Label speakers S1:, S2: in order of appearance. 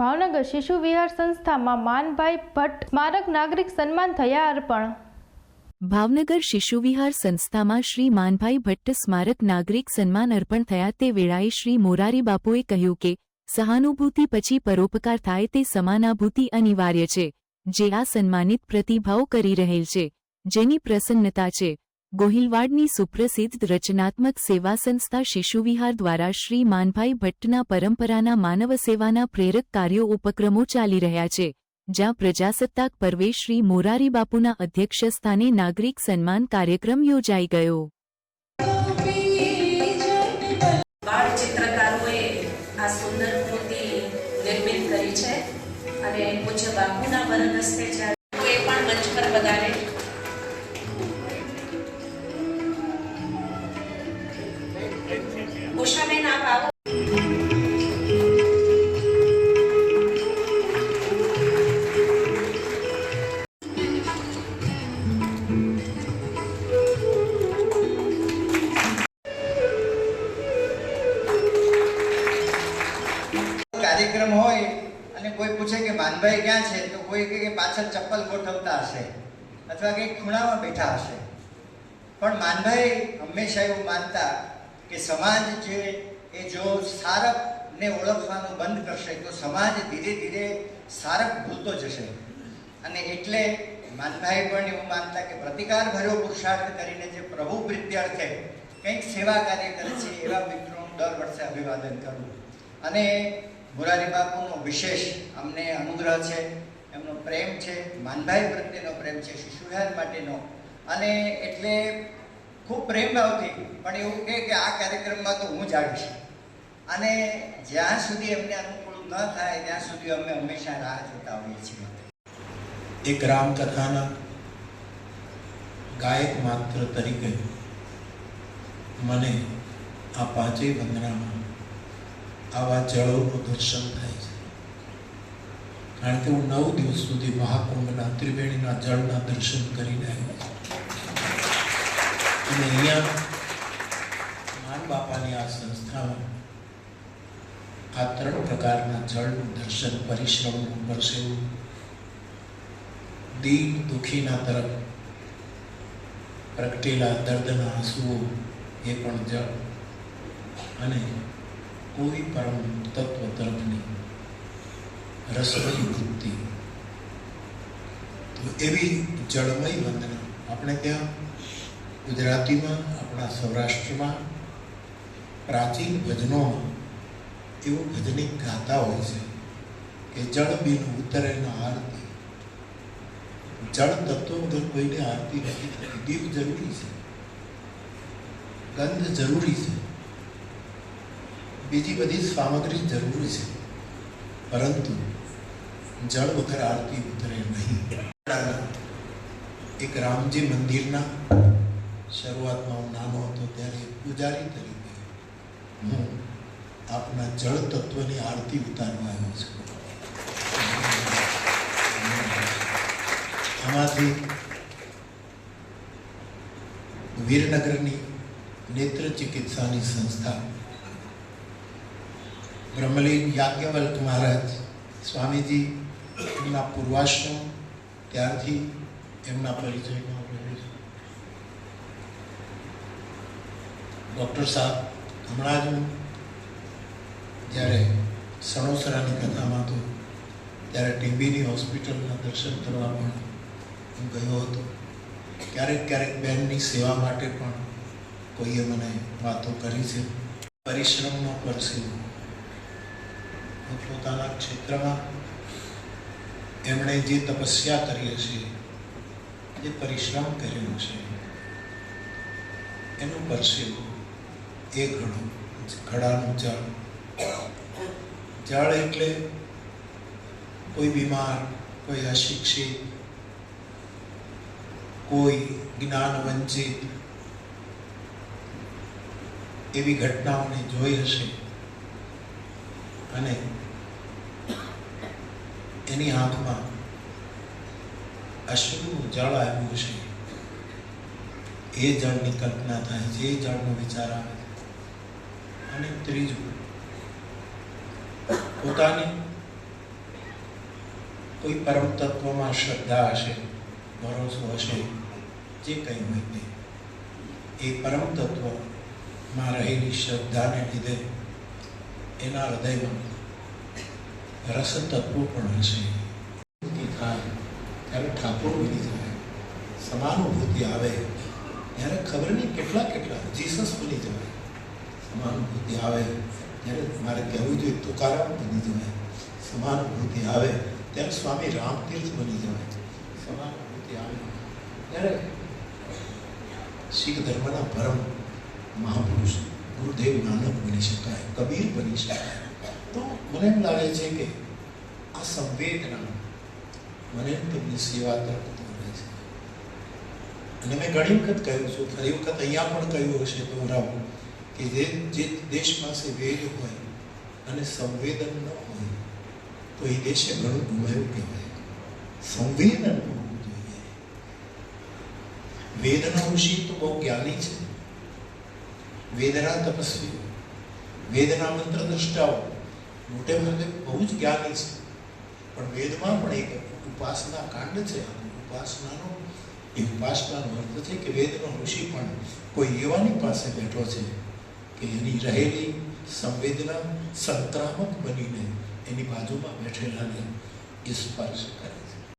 S1: ભાવનગર શિશુ વિહાર સંસ્થામાં માનભાઈ ભટ્ટ સ્મારક નાગરિક સન્માન થયા અર્પણ.
S2: ભાવનગર શિશુવિહાર સંસ્થામાં શ્રી માનભાઈ ભટ્ટ સ્મારક નાગરિક સન્માન અર્પણ થયા તે વેળાએ શ્રી મોરારી બાપુએ કહ્યું કે, સહાનુભૂતિ પછી પરોપકાર થાય તે સમાનાભૂતિ અનિવાર્ય છે, જે આ સન્માનિત પ્રતિભાવ કરી રહેલ છે, જેની પ્રસન્નતા છે. ગોહિલવાડની સુપ્રસિદ્ધ રચનાત્મક સેવા સંસ્થા શિશુવિહાર દ્વારા શ્રી માનભાઈ ભટ્ટના પરંપરાના માનવ સેવાના પ્રેરક કાર્યો ઉપક્રમો ચાલી રહ્યા છે, જ્યાં પ્રજાસત્તાક પર્વે શ્રી મોરારી બાપુના અધ્યક્ષસ્થાને નાગરિક સન્માન કાર્યક્રમ યોજાઈ ગયો.
S3: અને પૂજ્ય બાપુના વરદ હસ્તે ઉષાબેન આપ આવો
S4: કાર્યક્રમ હોય અને કોઈ પૂછે કે માનભાઈ ક્યાં છે, તો કોઈ કહે કે પાછળ ચપ્પલ ગોઠવતા હશે અથવા કંઈક ખૂણામાં બેઠા હશે. પણ માનભાઈ હંમેશા એવું માનતા કે સમાજ છે એ જો સારપને ઓળખવાનું બંધ કરશે, તો સમાજ ધીરે ધીરે સારપ ભૂલતો જશે. અને એટલે માનભાઈ પણ એવું માનતા કે પ્રતિકાર ભર્યો પુરુષાર્થ કરીને જે પ્રભુ પ્રીત્યર્થે કંઈક સેવા કાર્ય કરે છે, એવા મિત્રોનું દર વર્ષે અભિવાદન કરવું. અને મોરારી બાપુનો વિશેષ અમને અનુગ્રહ છે, એમનો પ્રેમ છે, માનભાઈ પ્રત્યેનો પ્રેમ છે શિશુહાર માટેનો. અને એટલે ખૂબ પ્રેમ ભાવથી, પણ એવું કહે કે આ કાર્યક્રમમાં તો હું જ આવીશ. અને જ્યાં સુધી એમને અનુકૂળ ન થાય, ત્યાં સુધી અમે હંમેશા રાહ જોતા હોઈએ છીએ.
S5: એક રામકથાના ગાયક માત્ર તરીકે મને આ પાંચેય વંદનામાં આવા જળોનું દર્શન થાય છે. કારણ કે હું નવ દિવસ સુધી મહાકુંભના, ત્રિવેણીના જળના દર્શન કરીને આવ્યો છું. અને અહીંયા માન બાપાની આ સંસ્થામાં આ ત્રણ પ્રકારના જળનું દર્શન પરિશ્રમનું પરસેવું દીન દુઃખીના તરફ પ્રગટેલા દર્દના આંસુઓ એ પણ જળ અને કોઈ પરમ તત્વ તરફની રસમય વૃત્તિ. તો એવી જળમય વંદના આપણે ત્યાં ગુજરાતીમાં, આપણા સૌરાષ્ટ્રમાં, પ્રાચીન ભજનોમાં એવું ભજનિક ગાતા હોય છે કે જળ બિન ઉતરે ન આરતી. જળ તત્વ વગર કોઈને આરતી નથી થતી. દીપ જરૂરી છે. ગંધ જરૂરી છે. બીજી બધી સામગ્રી જરૂરી છે. પરંતુ જળ વગર આરતી ઉતરે નહીં. એક રામજી મંદિરના શરૂઆતમાં હું નાનો હતો ત્યારે પૂજારી તરીકે હું આપના જળ તત્વની આરતી ઉતારવા આવ્યો છું. આમાંથી વીરનગરની નેત્ર ચિકિત્સાની સંસ્થા બ્રહ્મલીન યાજ્ઞવલ્ક મહારાજ સ્વામીજી એમના પૂર્વાશ્રમ ત્યારથી એમના પરિચયમાં આપણે રહીશું ડૉક્ટર સાહેબ, હમણાં જ હું જ્યારે સણોસરાની કથામાં હતો, ત્યારે ટીબીની હોસ્પિટલના દર્શન કરવા પણ હું ગયો હતો. ક્યારેક ક્યારેક બહેનની સેવા માટે પણ કોઈએ મને વાતો કરી છે. પરિશ્રમનો પરસેવો પોતાના ક્ષેત્રમાં એમણે જે તપસ્યા કરી હશે જે પરિશ્રમ કર્યો છે, એનું પરસેવો એ ઘડું, ઘડાનું જળ. જળ એટલે કોઈ બીમાર, કોઈ અશિક્ષિત, કોઈ જ્ઞાન વંચિત એવી ઘટનાઓને જોઈ હશે અને એની હાથમાં અશ્રુનું જળ આવ્યું છે એ જળની કલ્પના થાય છે એ જળનો વિચાર આવે. છે અને ત્રીજું, પોતાની કોઈ પરમ તત્વમાં શ્રદ્ધા હશે, ભરોસો હશે, જે કંઈ હોય તે, એ પરમ તત્વમાં રહેલી શ્રદ્ધાને લીધે એના હૃદયમાં રસ તત્વો પણ હશે. થાય, ત્યારે ઠાકોર વિધિ થાય, સમાનુભૂતિ આવે, ત્યારે ખબર નહીં કેટલા કેટલા જીસસ બની જવાય. સમાનુભૂતિ આવે ત્યારે મારે કહેવું જોઈએ તુકારામ બની જવાય. સમાનુભૂતિ આવે, ત્યારે સ્વામી રામતીર્થ બની જવાય. સમાનુભૂતિ આવે. ત્યારે શીખ ધર્મના પરમ મહાપુરુષ ગુરુદેવ નાનક બની શકાય, કબીર બની શકાય. તો મને એમ લાગે છે કે આ સંવેદના મને તેમની સેવા તરફ દોરે છે. અને મેં ઘણી વખત કહ્યું છું, ફરી વખત અહીંયા પણ કહ્યું હશે તો રાવું કે જે જે દેશ પાસે વેદ હોય અને સંવેદન ન હોય, તો એ દેશે ઘણું ગુમાયું કહેવાય. સંવેદન હોવું જોઈએ. વેદના ઋષિ તો બહુ જ્ઞાની છે. વેદના તપસ્વીઓ વેદના મંત્ર દ્રષ્ટાઓ, મોટે ભાગે બહુ જ જ્ઞાની છે. પણ વેદમાં પણ એક ઉપાસના કાંડ છે. ઉપાસનાનો, એ ઉપાસનાનો અર્થ છે કે વેદનો ઋષિ પણ કોઈ યુવાની પાસે બેઠો છે. એની રહેલી સંવેદના સંક્રામક બનીને એની બાજુમાં બેઠેલાને એ સ્પર્શ કરે છે.